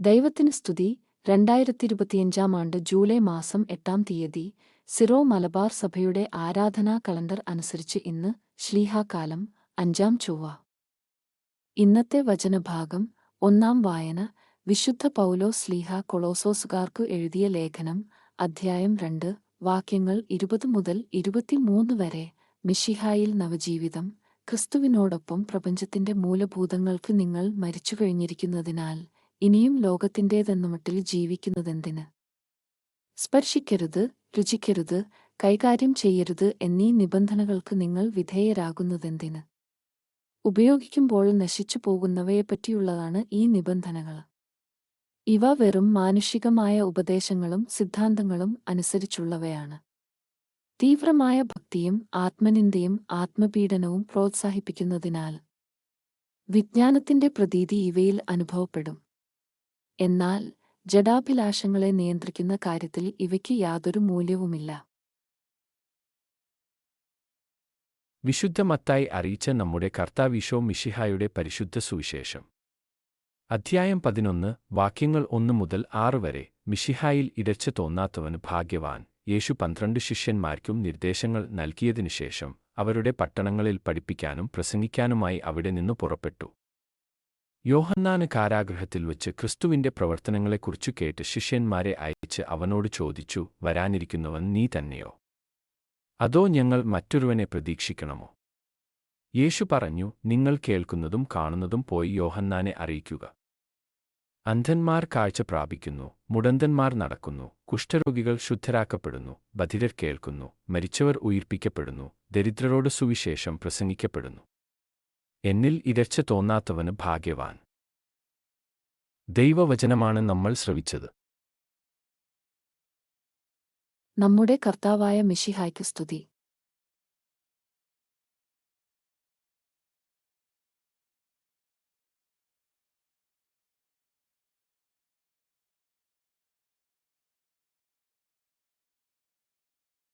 ദൈവത്തിന് സ്തുതി. രണ്ടായിരത്തി ഇരുപത്തിയഞ്ചാം ആണ്ട് ജൂലൈ മാസം എട്ടാം തീയതി സിറോ മലബാർ സഭയുടെ ആരാധനാ കലണ്ടർ അനുസരിച്ച് ഇന്ന് ശ്ലീഹാകാലം അഞ്ചാം ചൊവ്വ. ഇന്നത്തെ വചനഭാഗം ഒന്നാം വായന. വിശുദ്ധ പൗലോ സ്ലീഹ കൊളോസോസുകാർക്കു എഴുതിയ ലേഖനം അധ്യായം രണ്ട്. വാക്യങ്ങൾ ഇരുപത് മുതൽ ഇരുപത്തിമൂന്ന് വരെ. മിഷിഹായിൽ നവജീവിതം. ക്രിസ്തുവിനോടൊപ്പം പ്രപഞ്ചത്തിന്റെ മൂലഭൂതങ്ങൾക്ക് നിങ്ങൾ മരിച്ചുകഴിഞ്ഞിരിക്കുന്നതിനാൽ ഇനിയും ലോകത്തിന്റേതെന്ന മട്ടിൽ ജീവിക്കുന്നതെന്തിന്? സ്പർശിക്കരുത് രുചിക്കരുത് കൈകാര്യം ചെയ്യരുത് എന്നീ നിബന്ധനകൾക്ക് നിങ്ങൾ വിധേയരാകുന്നതെന്തിന്? ഉപയോഗിക്കുമ്പോൾ നശിച്ചു പോകുന്നവയെപ്പറ്റിയുള്ളതാണ് ഈ നിബന്ധനകൾ. ഇവ വെറും മാനുഷികമായ ഉപദേശങ്ങളും സിദ്ധാന്തങ്ങളും അനുസരിച്ചുള്ളവയാണ്. തീവ്രമായ ഭക്തിയും ആത്മനിന്ദയും ആത്മപീഡനവും പ്രോത്സാഹിപ്പിക്കുന്നതിനാൽ വിജ്ഞാനത്തിന്റെ പ്രതീതി ഇവയിൽ അനുഭവപ്പെടും. എന്നാൽ ജഡാഭിലാഷങ്ങളെ നിയന്ത്രിക്കുന്ന കാര്യത്തിൽ ഇവയ്ക്ക് യാതൊരു മൂല്യവുമില്ല. വിശുദ്ധ മത്തായി അറിയിച്ച നമ്മുടെ കർത്താവിശോ മിഷിഹായുടെ പരിശുദ്ധ സുവിശേഷം. അധ്യായം പതിനൊന്ന് വാക്യങ്ങൾ ഒന്ന് മുതൽ ആറ് വരെ മിഷിഹായിൽ ഇടച്ചു തോന്നാത്തവന് ഭാഗ്യവാൻ യേശു പന്ത്രണ്ട് ശിഷ്യന്മാർക്കും നിർദ്ദേശങ്ങൾ നൽകിയതിനുശേഷം അവരുടെ പട്ടണങ്ങളിൽ പഠിപ്പിക്കാനും പ്രസംഗിക്കാനുമായി അവിടെ നിന്നു പുറപ്പെട്ടു. യോഹന്നാന് കാരാഗ്രഹത്തിൽ വച്ച് ക്രിസ്തുവിന്റെ പ്രവർത്തനങ്ങളെക്കുറിച്ചു കേട്ട് ശിഷ്യന്മാരെ അയച്ച് അവനോട് ചോദിച്ചു വരാനിരിക്കുന്നവൻ നീ തന്നെയോ? അതോ ഞങ്ങൾ മറ്റൊരുവനെ പ്രതീക്ഷിക്കണമോ? യേശു പറഞ്ഞു നിങ്ങൾ കേൾക്കുന്നതും കാണുന്നതും പോയി യോഹന്നാനെ അറിയിക്കുക. അന്ധന്മാർ കാഴ്ച പ്രാപിക്കുന്നു മുടന്തന്മാർ നടക്കുന്നു കുഷ്ഠരോഗികൾ ശുദ്ധരാക്കപ്പെടുന്നു ബധിരർ കേൾക്കുന്നു മരിച്ചവർ ഉയിർപ്പിക്കപ്പെടുന്നു ദരിദ്രരോട് സുവിശേഷം പ്രസംഗിക്കപ്പെടുന്നു. എന്നിൽ ഇരച്ച തോന്നാത്തവന് ഭാഗ്യവാൻ. ദൈവവചനമാണ് നമ്മൾ ശ്രവിച്ചത്. നമ്മുടെ കർത്താവായ മിഷിഹായ്ക്ക് സ്തുതി.